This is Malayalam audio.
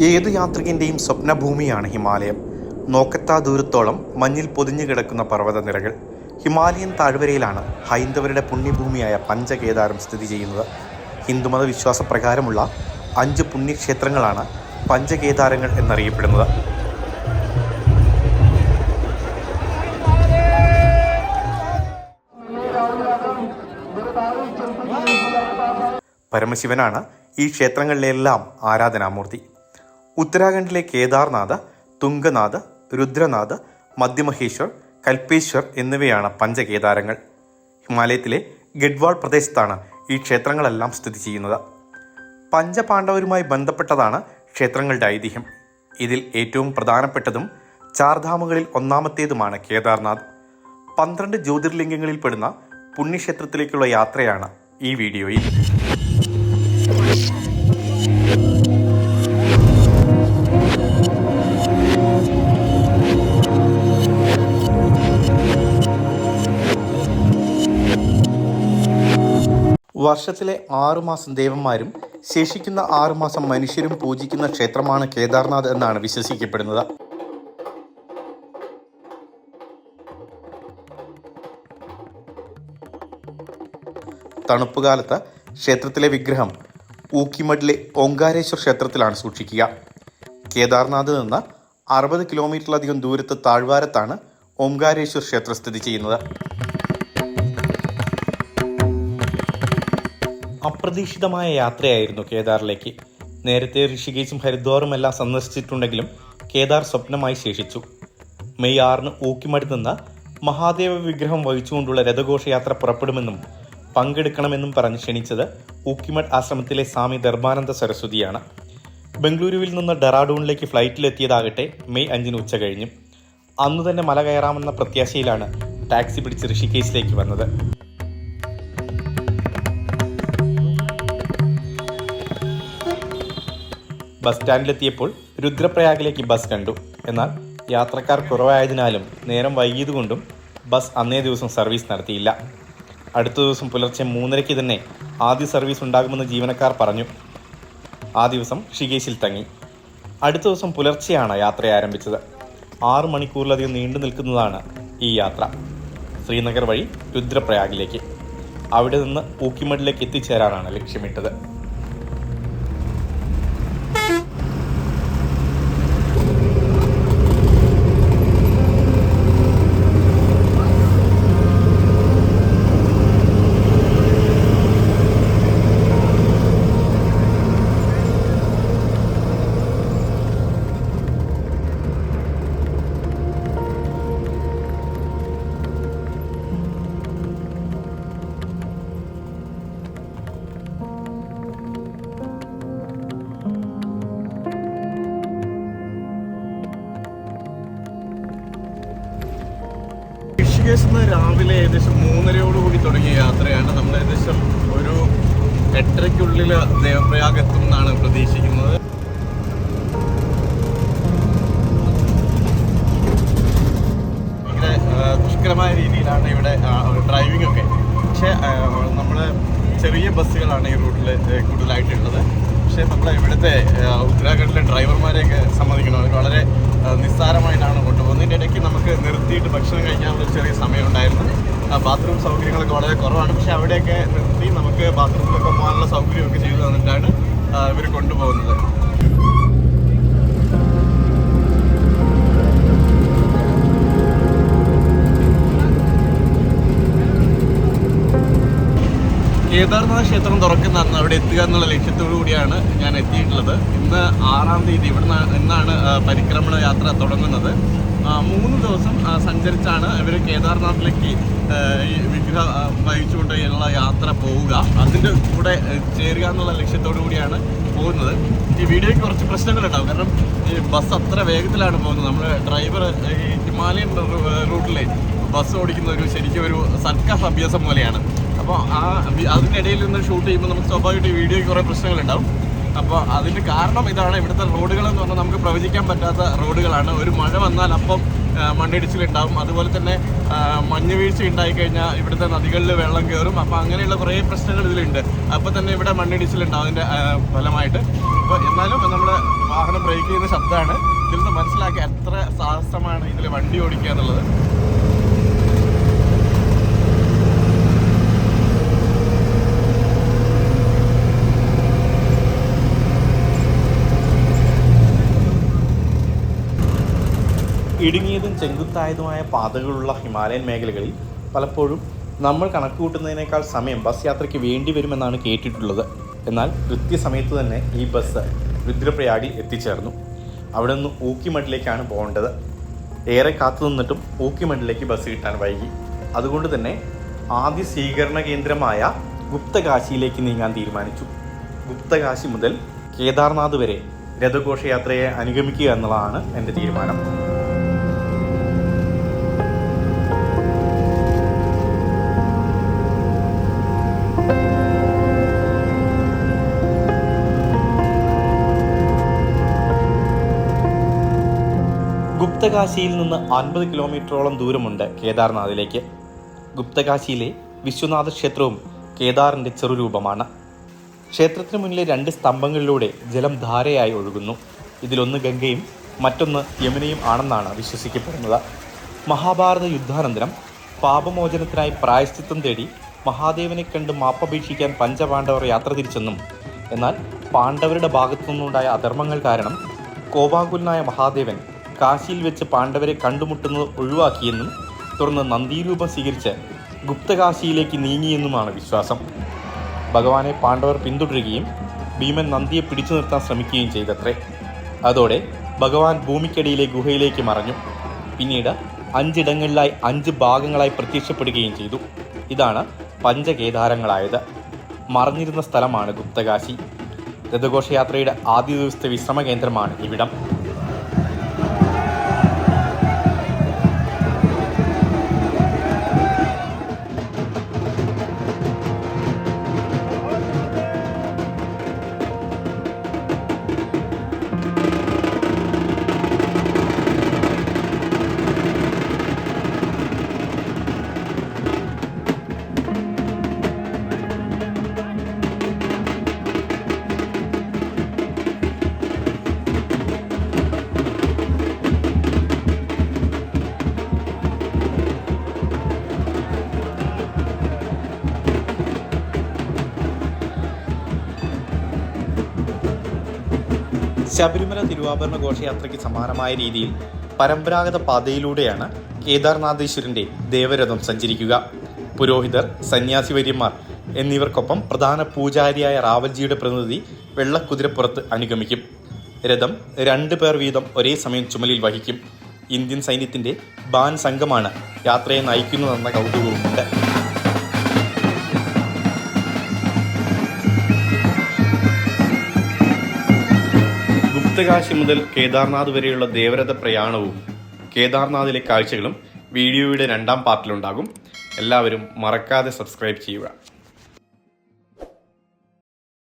ഏതു യാത്രികന്റെയും സ്വപ്നഭൂമിയാണ് ഹിമാലയം. നോക്കത്താ ദൂരത്തോളം മഞ്ഞിൽ പൊതിഞ്ഞു കിടക്കുന്ന പർവതനിരകൾ. ഹിമാലയൻ താഴ്വരയിലാണ് ഹൈന്ദവരുടെ പുണ്യഭൂമിയായ പഞ്ചകേദാരം സ്ഥിതി ചെയ്യുന്നത്. ഹിന്ദുമത വിശ്വാസപ്രകാരമുള്ള അഞ്ച് പുണ്യക്ഷേത്രങ്ങളാണ് പഞ്ചകേദാരങ്ങൾ എന്നറിയപ്പെടുന്നത്. പരമശിവനാണ് ഈ ക്ഷേത്രങ്ങളിലെല്ലാം ആരാധനാമൂർത്തി. ഉത്തരാഖണ്ഡിലെ കേദാർനാഥ് തുംഗനാഥ് രുദ്രനാഥ് മധ്യമഹേശ്വർ കൽപ്പേശ്വർ എന്നിവയാണ് പഞ്ചകേദാരങ്ങൾ. ഹിമാലയത്തിലെ ഗഡ്വാൾ പ്രദേശത്താണ് ഈ ക്ഷേത്രങ്ങളെല്ലാം സ്ഥിതി ചെയ്യുന്നത്. പഞ്ചപാണ്ഡവരുമായി ബന്ധപ്പെട്ടതാണ് ക്ഷേത്രങ്ങളുടെ ഐതിഹ്യം. ഇതിൽ ഏറ്റവും പ്രധാനപ്പെട്ടതും ചാർധാമുകളിൽ ഒന്നാമത്തേതുമാണ് കേദാർനാഥ്. പന്ത്രണ്ട് ജ്യോതിർലിംഗങ്ങളിൽ പെടുന്ന പുണ്യക്ഷേത്രത്തിലേക്കുള്ള യാത്രയാണ് ഈ വീഡിയോയിൽ. വർഷത്തിലെ ആറുമാസം ദേവന്മാരും ശേഷിക്കുന്ന ആറുമാസം മനുഷ്യരും പൂജിക്കുന്ന ക്ഷേത്രമാണ് കേദാർനാഥ് എന്നാണ് വിശ്വസിക്കപ്പെടുന്നത്. തണുപ്പുകാലത്ത് ക്ഷേത്രത്തിലെ വിഗ്രഹം ഊക്കിമഡിലെ ഓങ്കാരേശ്വർ ക്ഷേത്രത്തിലാണ് സൂക്ഷിക്കുക. കേദാർനാഥിൽ നിന്ന് അറുപത് കിലോമീറ്ററിലധികം ദൂരത്ത് താഴ്വാരത്താണ് ഓംകാരേശ്വർ ക്ഷേത്രം സ്ഥിതി ചെയ്യുന്നത്. അപ്രതീക്ഷിതമായ യാത്രയായിരുന്നു കേദാറിലേക്ക്. നേരത്തെ ഋഷികേശും ഹരിദ്വാറും എല്ലാം സന്ദർശിച്ചിട്ടുണ്ടെങ്കിലും കേദാർ സ്വപ്നമായി ശേഷിച്ചു. മെയ് ആറിന് ഊക്കിമടി നിന്ന മഹാദേവ വിഗ്രഹം വഹിച്ചുകൊണ്ടുള്ള രഥഘോഷയാത്ര പുറപ്പെടുമെന്നും പങ്കെടുക്കണമെന്നും പറഞ്ഞ് ക്ഷണിച്ചത് ഊക്കിമഠ് ആശ്രമത്തിലെ സ്വാമി ധർമാനന്ദ സരസ്വതിയാണ്. ബംഗളൂരുവിൽ നിന്ന് ഡെറാഡൂണിലേക്ക് ഫ്ലൈറ്റിലെത്തിയതാകട്ടെ മെയ് അഞ്ചിന് ഉച്ച കഴിഞ്ഞു. അന്നു തന്നെ മല കയറാമെന്ന പ്രത്യാശയിലാണ് ടാക്സി പിടിച്ച് ഋഷികേശിലേക്ക് വന്നത്. ബസ് സ്റ്റാൻഡിലെത്തിയപ്പോൾ രുദ്രപ്രയാഗിലേക്ക് ബസ് കണ്ടു. എന്നാൽ യാത്രക്കാർ കുറവായതിനാലും നേരം വൈകിയതുകൊണ്ടും ബസ് അന്നേ ദിവസം സർവീസ് നടത്തിയില്ല. അടുത്ത ദിവസം പുലർച്ചെ മൂന്നരയ്ക്ക് തന്നെ ആദ്യ സർവീസ് ഉണ്ടാകുമെന്ന് ജീവനക്കാർ പറഞ്ഞു. ആ ദിവസം ഷികേശിൽ തങ്ങി. അടുത്ത ദിവസം പുലർച്ചെയാണ് യാത്ര ആരംഭിച്ചത്. ആറ് മണിക്കൂറിലധികം നീണ്ടു നിൽക്കുന്നതാണ് ഈ യാത്ര. ശ്രീനഗർ വഴി രുദ്രപ്രയാഗിലേക്ക്. അവിടെ നിന്ന് ഊക്കിമഡിലേക്ക് എത്തിച്ചേരാനാണ് ലക്ഷ്യമിട്ടത്. ഏകദേശം മൂന്നരയോട് കൂടി തുടങ്ങിയ യാത്രയാണ്. നമ്മൾ ഏകദേശം ഒരു എട്ടരയ്ക്കുള്ളിൽ ദേവപ്രയാഗ് എത്തും എന്നാണ് പ്രതീക്ഷിക്കുന്നത് ഭയങ്കര ദുഷ്കരമായ രീതിയിലാണ് ഇവിടെ ഡ്രൈവിംഗ് ഒക്കെ. പക്ഷേ നമ്മൾ ചെറിയ ബസ്സുകളാണ് ഈ റൂട്ടിൽ കൂടുതലായിട്ടുള്ളത്. പക്ഷേ നമ്മളെ ഇവിടുത്തെ ഉത്തരാഖണ്ഡിലെ ഡ്രൈവർമാരെയൊക്കെ സമ്മതിക്കണം. അവർ വളരെ നിസ്സാരമായിട്ടാണ് കൊണ്ടുപോകുന്നത്. ഇതിന്റെ ഇടയ്ക്ക് നമുക്ക് നിർത്തിയിട്ട് ഭക്ഷണം കഴിക്കാനുള്ള ചെറിയ സമയം ഉണ്ടായിരുന്നു ബാത്റൂം സൗകര്യങ്ങളൊക്കെ വളരെ കുറവാണ്. പക്ഷേ അവിടെയൊക്കെ നിർത്തി നമുക്ക് ബാത്റൂമിലൊക്കെ പോകാനുള്ള സൗകര്യമൊക്കെ ചെയ്തു തന്നിട്ടാണ് ഇവർ കൊണ്ടുപോകുന്നത്. കേദാർനാഥ് ക്ഷേത്രം തുറക്കുന്ന അന്ന് അവിടെ എത്തുക എന്നുള്ള ലക്ഷ്യത്തോടു കൂടിയാണ് ഞാൻ എത്തിയിട്ടുള്ളത്. ഇന്ന് ആറാം തീയതി ഇവിടുന്ന് ഇന്നാണ് പരിക്രമണ യാത്ര തുടങ്ങുന്നത്. മൂന്ന് ദിവസം സഞ്ചരിച്ചാണ് ഇവർ കേദാർനാഥിലേക്ക് വിഗ്രഹ വഹിച്ചുകൊണ്ടുള്ള വഹിച്ചുകൊണ്ട് ഉള്ള യാത്ര പോവുക. അതിന്റെ കൂടെ ചേരുക എന്നുള്ള ലക്ഷ്യത്തോടു കൂടിയാണ് പോകുന്നത്. ഈ വീഡിയോയ്ക്ക് കുറച്ച് പ്രശ്നങ്ങളുണ്ടാവും. കാരണം ഈ ബസ് അത്ര വേഗത്തിലാണ് പോകുന്നത്. നമ്മുടെ ഡ്രൈവർ ഈ ഹിമാലയൻ റൂട്ടിലെ ബസ് ഓടിക്കുന്ന ഒരു ശരിക്കും ഒരു സർക്കാർ അഭ്യാസം പോലെയാണ്. അപ്പോൾ ആ അതിനിടയിൽ നിന്ന് ഷൂട്ട് ചെയ്യുമ്പോൾ നമുക്ക് സ്വാഭാവികമായിട്ട് വീഡിയോയ്ക്ക് കുറേ പ്രശ്നങ്ങളുണ്ടാവും. അപ്പോൾ അതിന് കാരണം ഇതാണ് ഇവിടുത്തെ റോഡുകളെന്ന് പറഞ്ഞാൽ നമുക്ക് പ്രവചിക്കാൻ പറ്റാത്ത റോഡുകളാണ് ഒരു മഴ വന്നാൽ അപ്പം മണ്ണിടിച്ചിലുണ്ടാവും. അതുപോലെ തന്നെ മഞ്ഞ് വീഴ്ച ഉണ്ടായിക്കഴിഞ്ഞാൽ ഇവിടുത്തെ നദികളിൽ വെള്ളം കയറും. അപ്പോൾ അങ്ങനെയുള്ള കുറേ പ്രശ്നങ്ങൾ ഇതിലുണ്ട്. അപ്പോൾ തന്നെ ഇവിടെ മണ്ണിടിച്ചിലുണ്ടാവും അതിന്റെ ഫലമായിട്ട്. അപ്പോൾ എന്നാലും നമ്മുടെ വാഹനം ബ്രേക്ക് ചെയ്യുന്ന ശബ്ദമാണ്. ഇതിൽ നിന്ന് മനസ്സിലാക്കി എത്ര സാഹസമാണ് ഇതിൽ വണ്ടി ഓടിക്കുക എന്നുള്ളത്. ഇടുങ്ങിയതും ചെങ്കുത്തായതുമായ പാതകളുള്ള ഹിമാലയൻ മേഖലകളിൽ പലപ്പോഴും നമ്മൾ കണക്കുകൂട്ടുന്നതിനേക്കാൾ സമയം ബസ് യാത്രയ്ക്ക് വേണ്ടി വരുമെന്നാണ് കേട്ടിട്ടുള്ളത്. എന്നാൽ കൃത്യസമയത്ത് തന്നെ ഈ ബസ് രുദ്രപ്രയാഗിൽ എത്തിച്ചേർന്നു. അവിടെ നിന്ന് ഊക്കിമഠിലേക്കാണ് പോകേണ്ടത്. ഏറെ കാത്തു നിന്നിട്ടും ഊക്കിമഠിലേക്ക് ബസ് കിട്ടാൻ വൈകി. അതുകൊണ്ട് തന്നെ ആദ്യ സ്വീകരണ കേന്ദ്രമായ ഗുപ്തകാശിയിലേക്ക് നീങ്ങാൻ തീരുമാനിച്ചു. ഗുപ്തകാശി മുതൽ കേദാർനാഥ് വരെ രഥഘോഷയാത്രയെ അനുഗമിക്കുക എന്നുള്ളതാണ് എന്റെ തീരുമാനം. ഗുപ്തകാശിയിൽ നിന്ന് അൻപത് കിലോമീറ്ററോളം ദൂരമുണ്ട് കേദാർനാഥിലേക്ക്. ഗുപ്തകാശിയിലെ വിശ്വനാഥ ക്ഷേത്രവും കേദാറിന്റെ ചെറുരൂപമാണ്. ക്ഷേത്രത്തിന് മുന്നിലെ രണ്ട് സ്തംഭങ്ങളിലൂടെ ജലം ധാരയായി ഒഴുകുന്നു. ഇതിലൊന്ന് ഗംഗയും മറ്റൊന്ന് യമുനയും ആണെന്നാണ് വിശ്വസിക്കപ്പെടുന്നത്. മഹാഭാരത യുദ്ധാനന്തരം പാപമോചനത്തിനായി പ്രായശ്ചിത്തം തേടി മഹാദേവനെ കണ്ട് മാപ്പപേക്ഷിക്കാൻ പഞ്ചപാണ്ഡവർ യാത്ര തിരിച്ചെന്നും എന്നാൽ പാണ്ഡവരുടെ ഭാഗത്തു നിന്നുണ്ടായ അധർമ്മങ്ങൾ കാരണം കോപാകുലനായ മഹാദേവൻ കാശിയിൽ വെച്ച് പാണ്ഡവരെ കണ്ടുമുട്ടുന്നത് ഒഴിവാക്കിയെന്നും തുടർന്ന് നന്ദിരൂപം സ്വീകരിച്ച് ഗുപ്തകാശിയിലേക്ക് നീങ്ങിയെന്നുമാണ് വിശ്വാസം. ഭഗവാനെ പാണ്ഡവർ പിന്തുടരുകയും ഭീമൻ നന്ദിയെ പിടിച്ചു നിർത്താൻ ശ്രമിക്കുകയും ചെയ്തത്രേ. അതോടെ ഭഗവാൻ ഭൂമിക്കടിയിലെ ഗുഹയിലേക്ക് മറഞ്ഞു. പിന്നീട് അഞ്ചിടങ്ങളിലായി അഞ്ച് ഭാഗങ്ങളായി പ്രത്യക്ഷപ്പെടുകയും ചെയ്തു. ഇതാണ് പഞ്ചകേദാരങ്ങളായത്. മറഞ്ഞിരുന്ന സ്ഥലമാണ് ഗുപ്തകാശി. രഥഘോഷയാത്രയുടെ ആദ്യ ദിവസത്തെ വിശ്രമ കേന്ദ്രമാണ് ഇവിടം. ശബരിമല തിരുവാഭരണ ഘോഷയാത്രയ്ക്ക് സമാനമായ രീതിയിൽ പരമ്പരാഗത പാതയിലൂടെയാണ് കേദാർനാഥേശ്വരന്റെ ദേവരഥം സഞ്ചരിക്കുക. പുരോഹിതർ സന്യാസി വര്യന്മാർ എന്നിവർക്കൊപ്പം പ്രധാന പൂജാരിയായ റാവൽജിയുടെ പ്രതിനിധി വെള്ളക്കുതിരപ്പുറത്ത് അനുഗമിക്കും. രഥം രണ്ട് പേർ വീതം ഒരേ സമയം ചുമലിൽ വഹിക്കും. ഇന്ത്യൻ സൈന്യത്തിന്റെ ബാൻ സംഘമാണ് യാത്രയെ നയിക്കുന്നതെന്ന കൗതുകവുമുണ്ട്. ഗുപ്തകാശി മുതൽ കേദാർനാഥ് വരെയുള്ള ദേവരഥ പ്രയാണവും കേദാർനാഥിലെ കാഴ്ചകളും വീഡിയോയുടെ രണ്ടാം പാർട്ടിലുണ്ടാകും. എല്ലാവരും മറക്കാതെ സബ്സ്ക്രൈബ് ചെയ്യുക.